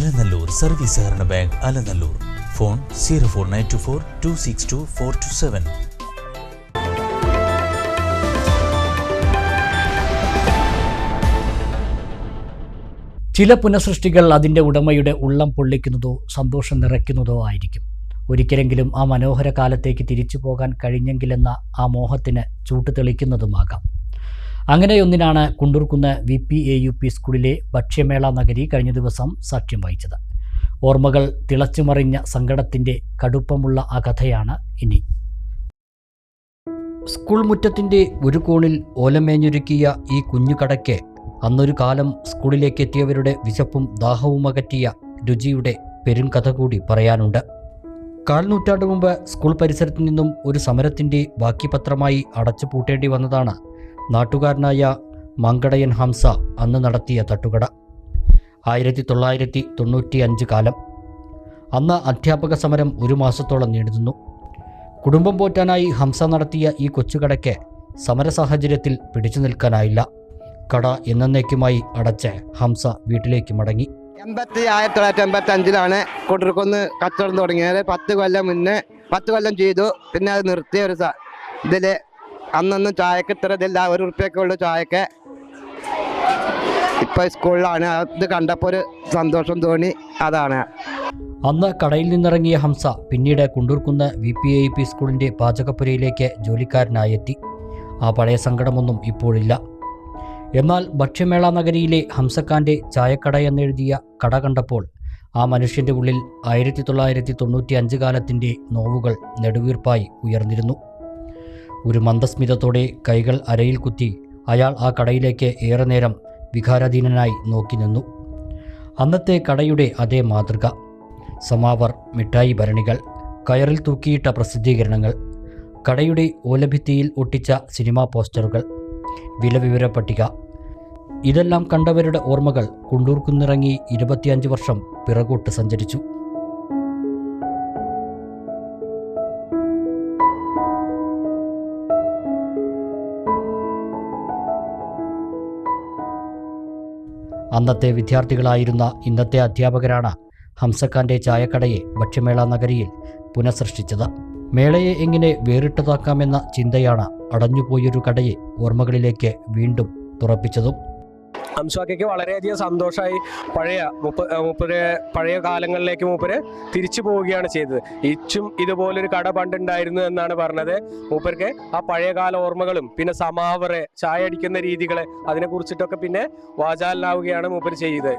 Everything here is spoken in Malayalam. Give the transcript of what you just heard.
അലനല്ലൂർ സർവീസ് സഹകരണ bank Alanallur. Phone zero four nine two four two six two four two seven. ചില പുനഃസൃഷ്ടികൾ അതിന്റെ ഉടമയുടെ ഉള്ളം പൊള്ളിക്കുന്നതോ സന്തോഷം നിറയ്ക്കുന്നതോ ആയിരിക്കും. ഒരിക്കലെങ്കിലും ആ മനോഹര കാലത്തേക്ക് തിരിച്ചു പോകാൻ കഴിഞ്ഞെങ്കിലെന്ന ആ മോഹത്തിന് ചൂട്ട് തെളിക്കുന്നതുമാകാം. അങ്ങനെയൊന്നിനാണ് Kundurkunnu V P A U P സ്കൂളിലെ ഭക്ഷ്യമേള നഗരി കഴിഞ്ഞ ദിവസം സാക്ഷ്യം വഹിച്ചത്. ഓർമ്മകൾ തിളച്ചുമറിഞ്ഞ സങ്കടത്തിന്റെ കടുപ്പമുള്ള ആ കഥയാണ് ഇനി. സ്കൂൾ മുറ്റത്തിന്റെ ഒരു കോണിൽ ഓലമേഞ്ഞൊരുക്കിയ ഈ കുഞ്ഞു കടയ്ക്ക് അന്നൊരു കാലം സ്കൂളിലേക്ക് എത്തിയവരുടെ വിശപ്പും ദാഹവും അകറ്റിയ രുചിയുടെ പെരുംകഥ കൂടി പറയാനുണ്ട്. കാൽ നൂറ്റാണ്ട് മുമ്പ് സ്കൂൾ പരിസരത്തു നിന്നും ഒരു സമരത്തിന്റെ ബാക്കി പത്രമായി അടച്ചു പൂട്ടേണ്ടി വന്നതാണ് നാട്ടുകാരനായ മങ്കടയൻ ഹംസ അന്ന് നടത്തിയ തട്ടുകട. ആയിരത്തി തൊള്ളായിരത്തി തൊണ്ണൂറ്റി അഞ്ച് കാലം. അന്ന് അധ്യാപക സമരം ഒരു മാസത്തോളം നീണ്ടുനിന്നു. കുടുംബം പോറ്റാനായി ഹംസ നടത്തിയ ഈ കൊച്ചുകടയ്ക്ക് സമര സാഹചര്യത്തിൽ പിടിച്ചു നിൽക്കാനായില്ല. കട എന്നേക്കുമായി അടച്ച് ഹംസ വീട്ടിലേക്ക് മടങ്ങി. എൺപത്തി ആയിരത്തി തൊള്ളായിരത്തി എൺപത്തി അഞ്ചിലാണ് കൊണ്ടിരിക്കൊന്ന് കച്ചവടം തുടങ്ങിയത്. പത്ത് കൊല്ലം മുന്നേ പത്ത് കൊല്ലം ചെയ്തു. പിന്നെ അത് നിർത്തിയ ഒരു ഇതിൽ അന്നൊന്നും ചായക്ക് ഇത്ര ഇതില്ല. ഒരു ഉറുപ്പ്യൊക്കെ ഉള്ളു ചായക്ക്. ഇപ്പൊ സ്കൂളിലാണ്. അത് കണ്ടപ്പോൾ ഒരു സന്തോഷം തോന്നി. അതാണ്. അന്ന് കടയിൽ നിന്നിറങ്ങിയ ഹംസ പിന്നീട് Kundurkunnu V P I P സ്കൂളിന്റെ പാചകപ്പുരയിലേക്ക് ജോലിക്കാരനായെത്തി. ആ പഴയ സങ്കടമൊന്നും ഇപ്പോഴില്ല. എന്നാൽ ഭക്ഷ്യമേള നഗരിയിലെ ഹംസക്കാന്റെ ചായക്കട എന്നെഴുതിയ കട കണ്ടപ്പോൾ ആ മനുഷ്യന്റെ ഉള്ളിൽ ആയിരത്തി തൊള്ളായിരത്തി തൊണ്ണൂറ്റി അഞ്ച് കാലത്തിന്റെ നോവുകൾ നെടുവീർപ്പായി ഉയർന്നിരുന്നു. ഒരു മന്ദസ്മിതത്തോടെ കൈകൾ അരയിൽ കുത്തി അയാൾ ആ കടയിലേക്ക് ഏറെ നേരം വികാരാധീനനായി നോക്കി നിന്നു. അന്നത്തെ കടയുടെ അതേ മാതൃക. സമാവർ മിഠായി ഭരണികൾ കയറിൽ തൂക്കിയിട്ട പ്രസിദ്ധീകരണങ്ങൾ കടയുടെ ഓലഭിത്തിയിൽ ഒട്ടിച്ച സിനിമാ പോസ്റ്ററുകൾ വിലവിവര പട്ടിക. ഇതെല്ലാം കണ്ടവരുടെ ഓർമ്മകൾ കുണ്ടൂർക്കുന്നിറങ്ങി ഇരുപത്തിയഞ്ച് വർഷം പിറകോട്ട് സഞ്ചരിച്ചു. അന്നത്തെ വിദ്യാർത്ഥികളായിരുന്ന ഇന്നത്തെ അധ്യാപകരാണ് ഹംസഖാന്റെ ചായക്കടയെ ഭക്ഷ്യമേള നഗരിയിൽ പുനഃസൃഷ്ടിച്ചത്. മേളയെ എങ്ങനെ വേറിട്ടതാക്കാമെന്ന ചിന്തയാണ് അടഞ്ഞുപോയൊരു കടയെ ഓർമ്മകളിലേക്ക് വീണ്ടും തുറപ്പിച്ചതും. അംസ്വാക്കയ്ക്ക് വളരെയധികം സന്തോഷമായി പഴയ മുപ്പ മുപ്പര് പഴയ കാലങ്ങളിലേക്ക് മൂപ്പര് തിരിച്ചു പോവുകയാണ് ചെയ്തത്. ഇച്ചും ഇതുപോലൊരു കട പണ്ടുണ്ടായിരുന്നു എന്നാണ് പറഞ്ഞത്. മൂപ്പർക്ക് ആ പഴയ കാല ഓർമ്മകളും പിന്നെ സമാവറ് ചായ അടിക്കുന്ന രീതികൾ അതിനെ കുറിച്ചിട്ടൊക്കെ പിന്നെ വാചാലനാവുകയാണ് മൂപ്പര് ചെയ്തത്.